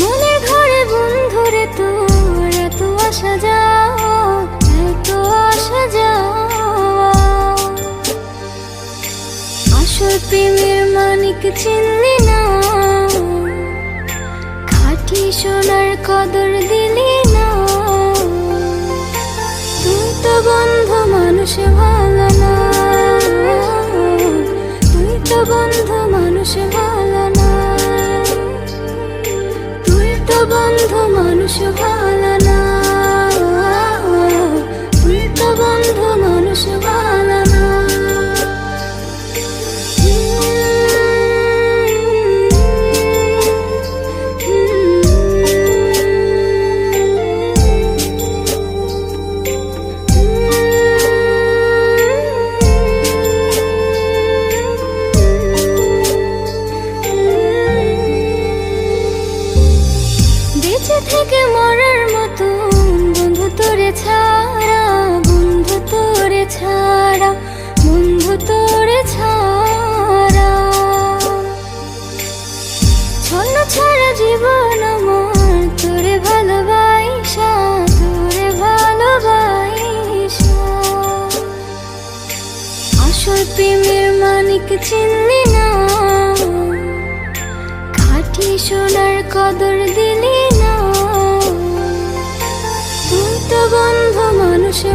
মনের ঘরে বন্ধুরে তোর এত আসা যাওয়া এত আসা যাওয়া আসল প্রেমের মানিক চিনলি না, খাঁটি সোনার কদর দিলি না। তুই তো বন্ধু, মানুষ ভালো বন্ধু মানুষ আসল মানিক চিনলি না। খাটি সোনার কদর দিলি না। তুই তো বন্ধু মানুষে